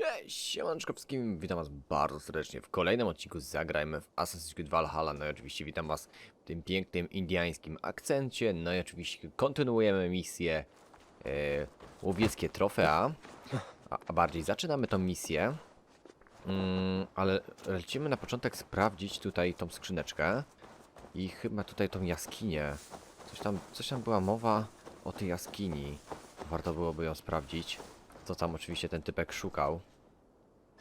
Cześć, siemanczko wszystkim, witam was bardzo serdecznie w kolejnym odcinku Zagrajmy w Assassin's Creed Valhalla. No i oczywiście witam was w tym pięknym indiańskim akcencie. No i oczywiście kontynuujemy misję e, łowieckie trofea, a, a bardziej zaczynamy tą misję. Mm, ale lecimy na początek sprawdzić tutaj tą skrzyneczkę i chyba tutaj tą jaskinię. Coś tam, coś tam była mowa o tej jaskini. Warto byłoby ją sprawdzić. Co tam oczywiście ten typek szukał.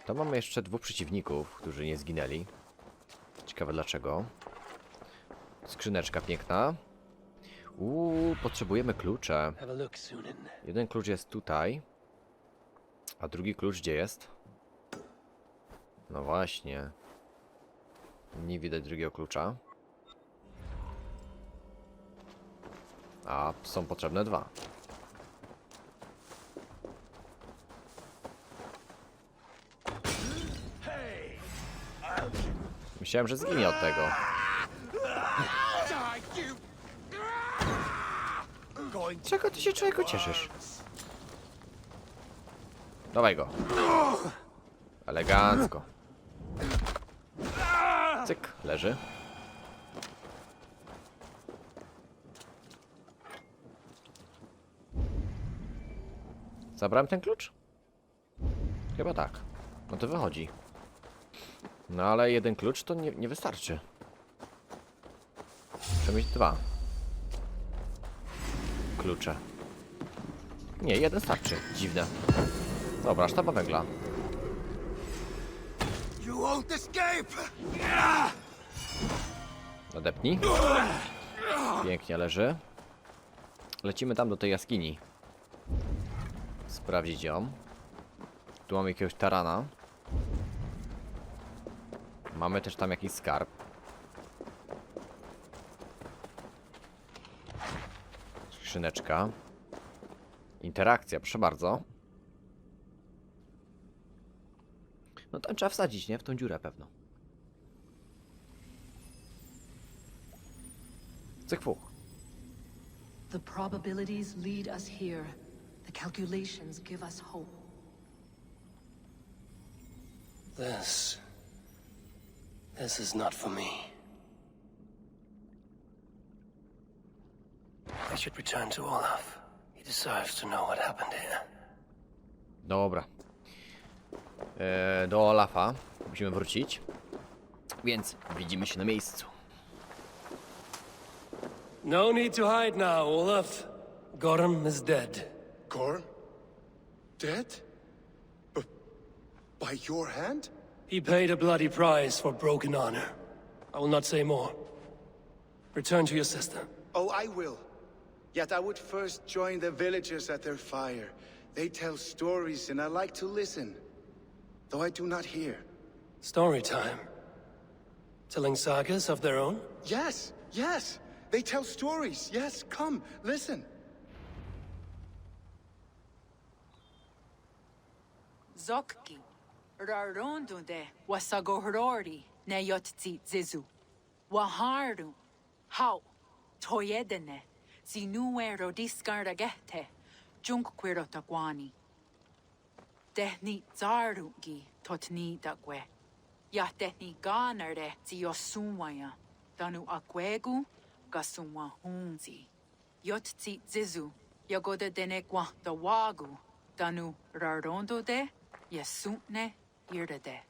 To mamy jeszcze dwóch przeciwników, którzy nie zginęli. Ciekawe dlaczego. Skrzyneczka piękna. Uuu, potrzebujemy klucze. Jeden klucz jest tutaj. A drugi klucz gdzie jest? No właśnie. Nie widać drugiego klucza. A są potrzebne dwa. Myślałem, że zginie od tego. Czego ty się człowieku cieszysz? Dawaj go. Elegancko. Cyk, leży. Zabrałem ten klucz? Chyba tak. No to wychodzi. No ale jeden klucz to nie, nie wystarczy. Muszę mieć dwa. Klucze. Nie, jeden starczy. Dziwne. Dobra, sztaba węgla. Odepnij. Pięknie leży. Lecimy tam do tej jaskini. Sprawdzić ją. Tu mamy jakiegoś tarana. Mamy też tam jakiś skarb. Skrzyneczka. Interakcja, proszę bardzo. No tam trzeba wsadzić, nie? W tą dziurę pewno. Cyk fuch. The probabilities lead us here. The calculations give us hope. This. This is not for me. I should return to Olaf. He deserves to know what happened here. Dobra. E, do Olafa musimy wrócić. Więc widzimy się na miejscu. No need to hide now, Olaf. Gorm is dead. Gorm? Dead? B- by your hand? He paid a bloody price for broken honor. I will not say more. Return to your sister. Oh, I will. Yet I would first join the villagers at their fire. They tell stories and I like to listen. Though I do not hear. Story time. Telling sagas of their own? Yes, yes! They tell stories. Yes, come, listen. Zokki, Rarondunde, Wasagohorori, Neyotzi Zizu, Waharu, Hau, Toyedene, Zinuero discardagete, Junkquiro taguani. Tehni zarungi, Totni dagwe, Ya tehni ganare, Ziosumaya, Danu akwegu, Gasumwa hunzi. Yotzi Zizu, Yagoda da wagu, Danu rarondo de, 이르되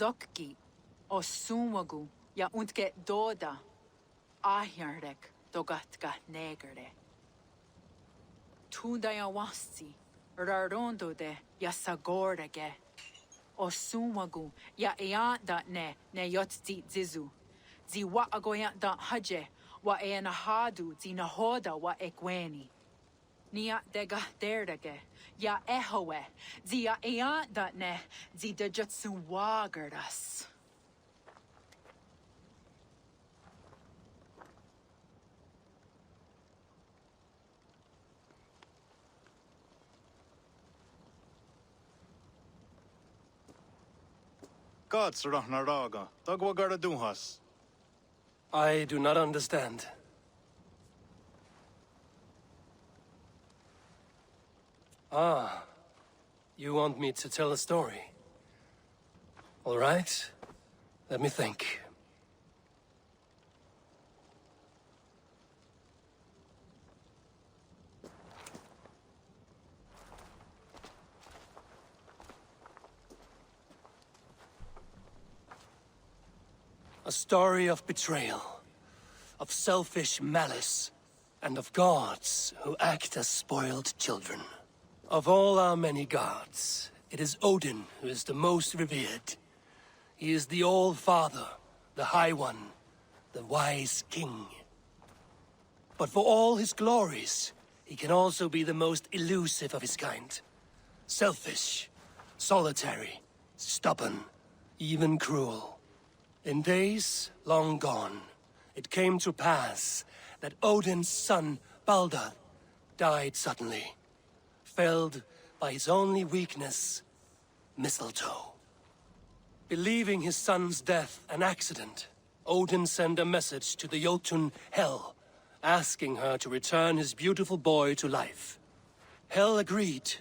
zokki osumagu Ya untke doda ahjarrek dogatka negere. Tudaya wasti, rarondo de ya sagordage. Osumagu, ya eanda ne, ne yotzi zizu. Zi wa agoya da haje, wa eanahadu zi nahoda wa ekweni. Nia dega derdage, ya ehoe, zi ya eanda ne, zi de wagardas. Gods Rahnaraga, Dagwagara Duhas. I do not understand. Ah, you want me to tell a story? All right, let me think. A story of betrayal, of selfish malice, and of gods who act as spoiled children. Of all our many gods, it is Odin who is the most revered. He is the All-Father, the High One, the Wise King. But for all his glories, he can also be the most elusive of his kind. Selfish, solitary, stubborn, even cruel. In days long gone, it came to pass that Odin's son, Baldur, died suddenly, felled by his only weakness, mistletoe. Believing his son's death an accident, Odin sent a message to the Jotun Hel, asking her to return his beautiful boy to life. Hel agreed,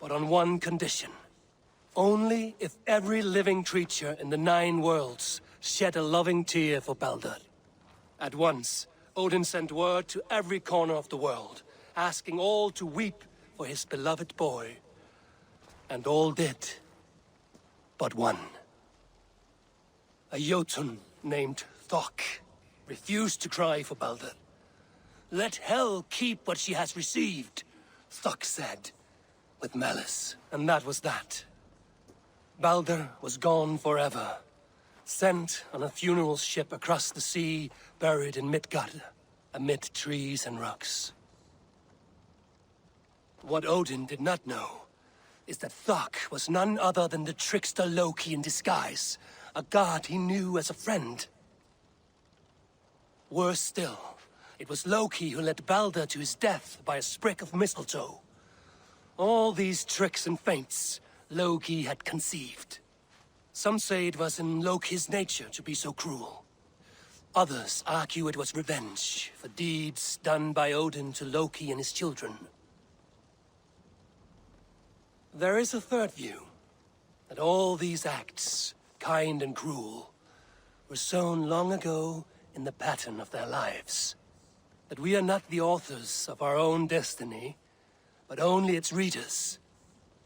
but on one condition. Only if every living creature in the Nine Worlds shed a loving tear for Baldur. At once, Odin sent word to every corner of the world, asking all to weep for his beloved boy. And all did, but one. A Jotun named Thok refused to cry for Baldur. Let Hel keep what she has received, Thok said, with malice. And that was that. Baldur was gone forever, sent on a funeral ship across the sea, buried in Midgard, amid trees and rocks. What Odin did not know is that Thok was none other than the trickster Loki in disguise, a god he knew as a friend. Worse still, it was Loki who led Balder to his death by a sprig of mistletoe. All these tricks and feints Loki had conceived. Some say it was in Loki's nature to be so cruel. Others argue it was revenge for deeds done by Odin to Loki and his children. There is a third view, that all these acts, kind and cruel, were sown long ago in the pattern of their lives. That we are not the authors of our own destiny, but only its readers.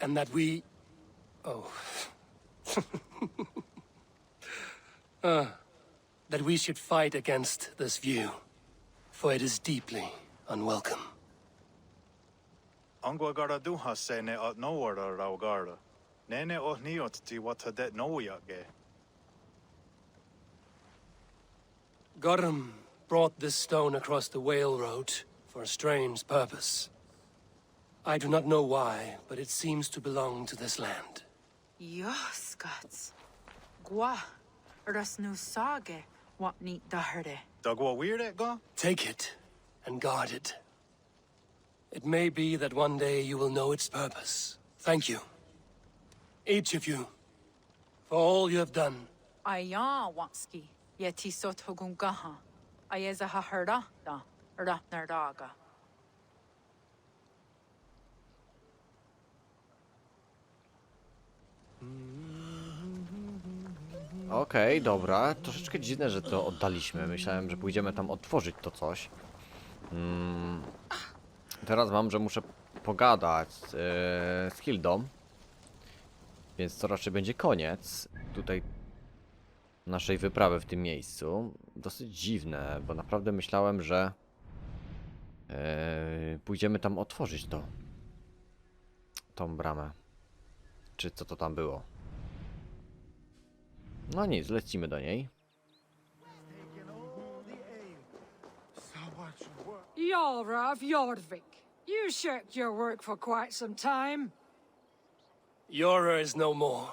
And that we... Oh. Uh, that we should fight against this view, for it is deeply unwelcome. Angwagara Duhas se ne at nowara raugara. Nene oh niot ti watadet noyage. Gorum brought this stone across the Whale Road for a strange purpose. I do not know why, but it seems to belong to this land. Jöskats. Gwa. Rasnu sage. Wat niet daherde. Dagwa weird ga? Take it and guard it. It may be that one day you will know its purpose. Thank you. Each of you, for all you have done. Aya wanski. Yeti sot hogungaha. Ayeza ha herda da. Ratnardaga. Okej, dobra. Troszeczkę dziwne, że to oddaliśmy. Myślałem, że pójdziemy tam otworzyć to coś. Mm. Teraz mam, że muszę pogadać yy, z Hildą. Więc to raczej będzie koniec tutaj naszej wyprawy w tym miejscu. Dosyć dziwne, bo naprawdę myślałem, że yy, pójdziemy tam otworzyć to. Tą bramę. Czy co to tam było? No nic, lecimy do niej. Yara of Yordvik. You shirked your work for quite some time. Yora is no more.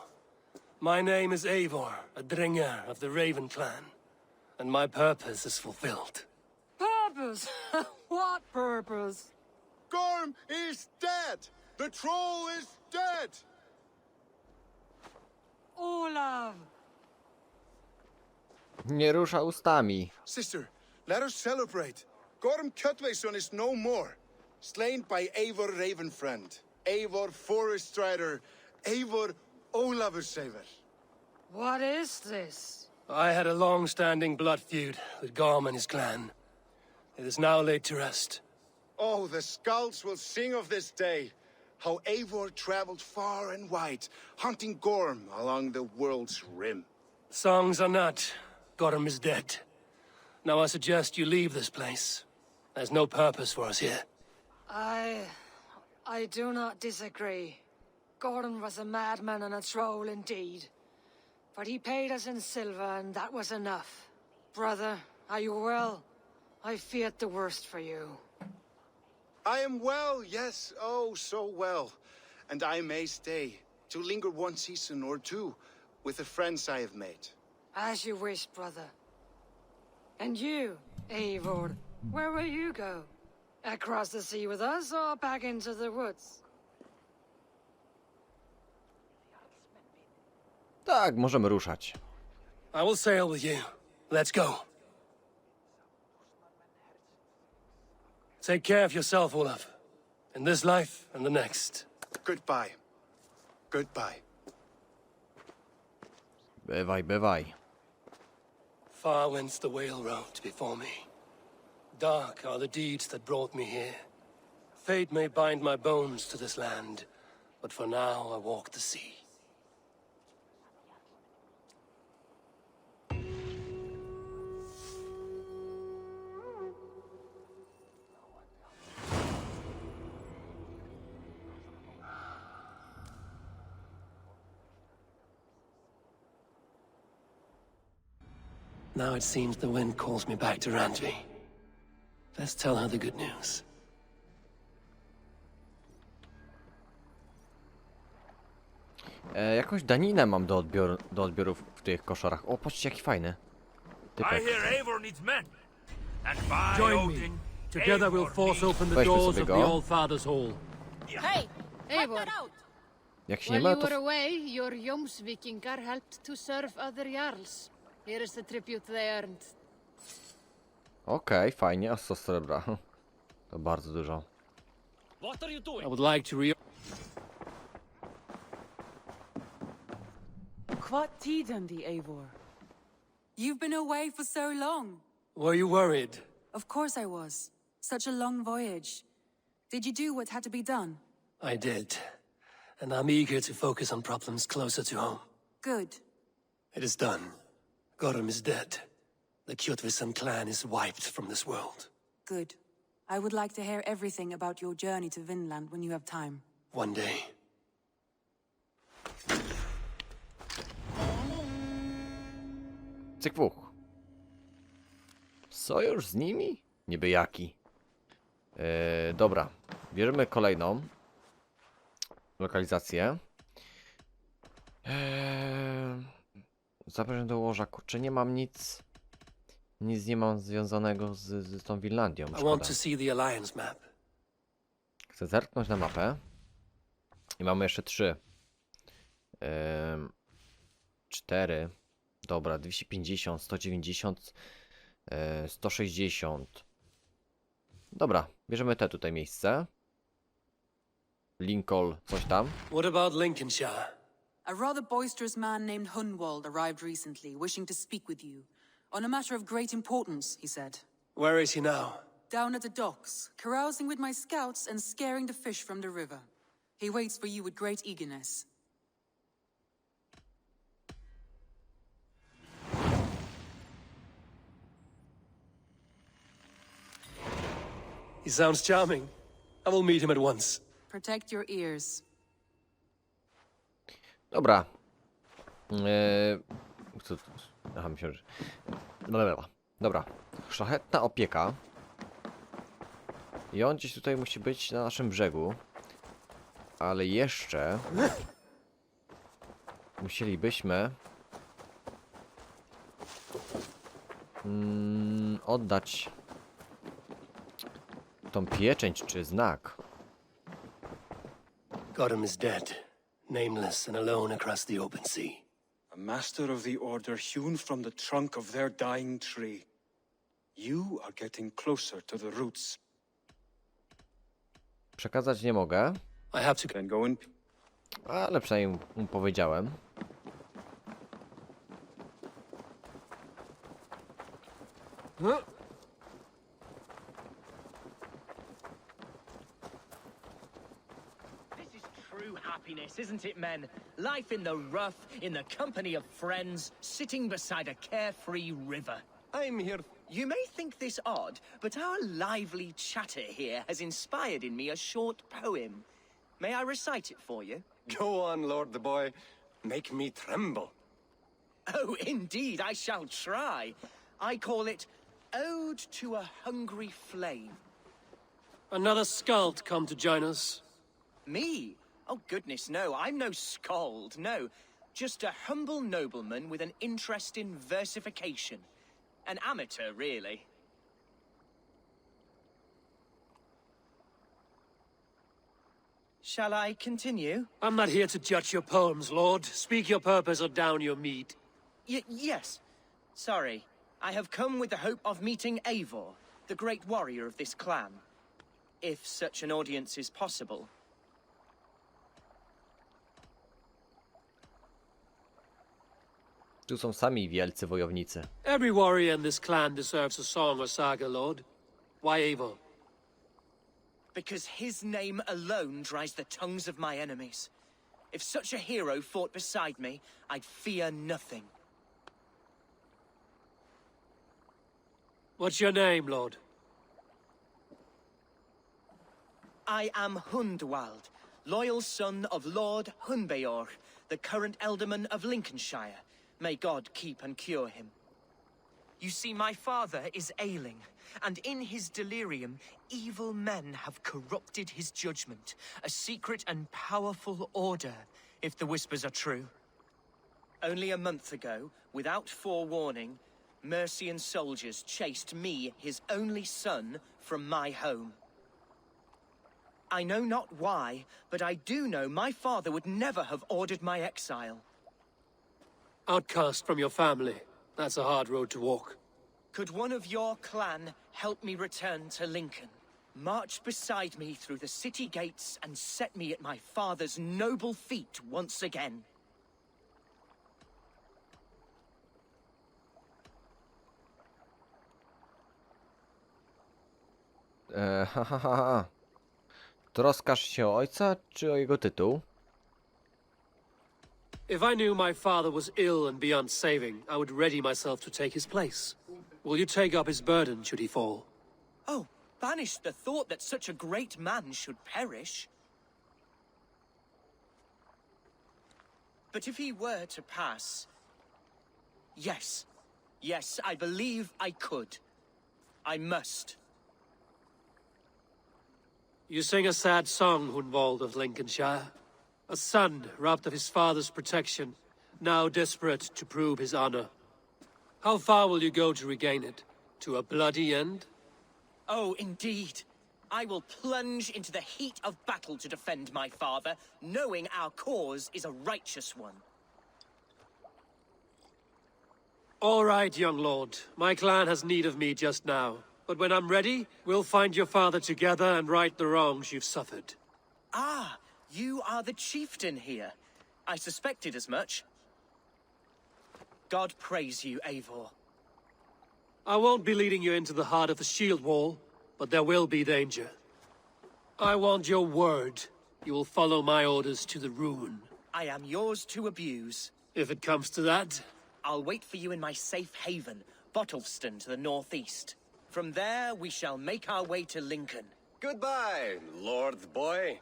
My name is Eivor, a Dringer of the Raven clan. And my purpose is fulfilled. Purpose? what purpose? Gorm is dead! The troll is dead! Olav! Nie rusza ustami. Sister, let us celebrate. Gorm Kjotveson is no more. Slain by Eivor Ravenfriend, Eivor Forest Strider, Eivor Olavursaver. What is this? I had a long-standing blood feud with Gorm and his clan. It is now laid to rest. Oh, the skulls will sing of this day. How Eivor traveled far and wide, hunting Gorm along the world's rim. Songs are not. Gorm is dead. Now I suggest you leave this place. There's no purpose for us here. I... I do not disagree. Gordon was a madman and a troll indeed. But he paid us in silver, and that was enough. Brother, are you well? I feared the worst for you. I am well, yes, oh, so well. And I may stay, to linger one season or two, with the friends I have made. As you wish, brother. And you, Eivor, where will you go? Across the sea with us, or back into the woods? Tak, możemy ruszać. I will sail with you. Let's go. Take care of yourself, Olaf. In this life and the next. Goodbye. Goodbye. Bywaj, bywaj. Far went the whale road before me. Dark are the deeds that brought me here. Fate may bind my bones to this land, but for now I walk the sea. Now it seems the wind calls me back to Randvi. Let's tell her the good news. E, jakąś daninę mam do, odbioru, do odbiorów w tych koszarach. O, patrzcie jaki fajny. I Typek. hear Eivor needs men. And by Join me. Odin, Together we'll Eivor force needs- open the Weźmy doors sobie of the go. All Father's Hall. Hey, Eivor, Jak się nie while ma, you to... were away, your Jomsvikingar helped to serve other jarls. Here is the tribute they earned. Okej, fajnie, a 100 srebra. Hm. To bardzo dużo. What are you doing? I would like to re Quat Dundee, Eivor. You've been away for so long. Were you worried? Of course I was. Such a long voyage. Did you do what had to be done? I did. And I'm eager to focus on problems closer to home. Good. It is done. Gorum is dead. The Kjotvisan clan is wiped from this world. Good. I would like to hear everything about your journey to Vinland when you have time. One day. Cyk wuch. Sojusz z nimi? Niby jaki. E, dobra, bierzemy kolejną lokalizację. Eee, zapraszam do łoża. Kurczę, nie mam nic. Nic nie mam związanego z, z tą Winlandią. Szkoda. Chcę zerknąć na mapę. I mamy jeszcze trzy. Ym, cztery. Dobra, 250, 190, yy, 160. Dobra, bierzemy te tutaj miejsce. Lincoln, coś tam. What about Lincolnshire? A rather boisterous man named Hunwald arrived recently, wishing to speak with you. On a matter of great importance, he said. Where is he now? Down at the docks, carousing with my scouts and scaring the fish from the river. He waits for you with great eagerness. He sounds charming. I will meet him at once. Protect your ears. Dobra. Yy, co, aha, myślę, że... Blablabla. Dobra. Szlachetna opieka. I on gdzieś tutaj musi być na naszym brzegu. Ale jeszcze... Musielibyśmy... Mm, oddać... Tą pieczęć czy znak. Gorum is dead, nameless and alone across the open sea. a master of the order hewn from the trunk of their dying tree. You are getting closer to the roots. Przekazać nie mogę, I have to then go in. ale przynajmniej mu powiedziałem. This happiness, isn't it, men? Life in the rough, in the company of friends, sitting beside a carefree river. I'm here. You may think this odd, but our lively chatter here has inspired in me a short poem. May I recite it for you? Go on, Lord the Boy. Make me tremble. Oh, indeed, I shall try. I call it Ode to a Hungry Flame. Another skald come to join us. Me? Oh, goodness, no. I'm no scald, no. Just a humble nobleman with an interest in versification. An amateur, really. Shall I continue? I'm not here to judge your poems, Lord. Speak your purpose or down your meat. Y yes. Sorry. I have come with the hope of meeting Eivor, the great warrior of this clan. If such an audience is possible. Tu są sami wielcy wojownicy. Every warrior in this clan deserves a song or saga, Lord. Why Eivor? Because his name alone dries the tongues of my enemies. If such a hero fought beside me, I'd fear nothing. What's your name, Lord? I am Hundwald, loyal son of Lord Hunbeor, the current Elderman of Lincolnshire. May God keep and cure him. You see, my father is ailing, and in his delirium, evil men have corrupted his judgment. A secret and powerful order, if the whispers are true. Only a month ago, without forewarning, Mercian soldiers chased me, his only son, from my home. I know not why, but I do know my father would never have ordered my exile. Outcast from your family. That's a hard road to walk. Could one of your clan help me return to Lincoln? March beside me through the city gates and set me at my father's noble feet once again. Eee, ha, ha, ha, ha. Troskasz się o ojca, czy o jego tytuł? If I knew my father was ill and beyond saving, I would ready myself to take his place. Will you take up his burden should he fall? Oh, banish the thought that such a great man should perish. But if he were to pass... Yes. Yes, I believe I could. I must. You sing a sad song, Hunwald of Lincolnshire. A son robbed of his father's protection, now desperate to prove his honor. How far will you go to regain it? To a bloody end? Oh, indeed. I will plunge into the heat of battle to defend my father, knowing our cause is a righteous one. All right, young lord. My clan has need of me just now. But when I'm ready, we'll find your father together and right the wrongs you've suffered. Ah, you are the chieftain here. I suspected as much. God praise you, Eivor. I won't be leading you into the heart of the shield wall, but there will be danger. I want your word. You will follow my orders to the ruin. I am yours to abuse. If it comes to that, I'll wait for you in my safe haven, Bottleston to the northeast. From there, we shall make our way to Lincoln. Goodbye, Lord the Boy.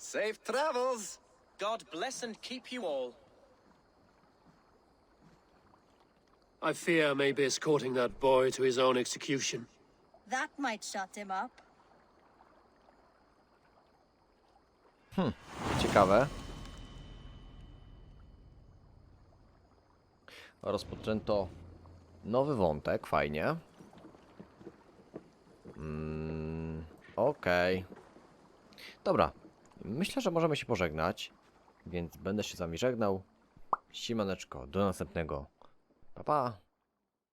Safe travels. God bless and keep you all. I fear I may be escorting that boy to his own execution. That might shut him up. Ciekawe. Rozpoczęto nowy wątek, fajnie. Mm, Okej. Dobra, myślę, że możemy się pożegnać, więc będę się z wami żegnał. Siemaneczko, do następnego. Pa pa!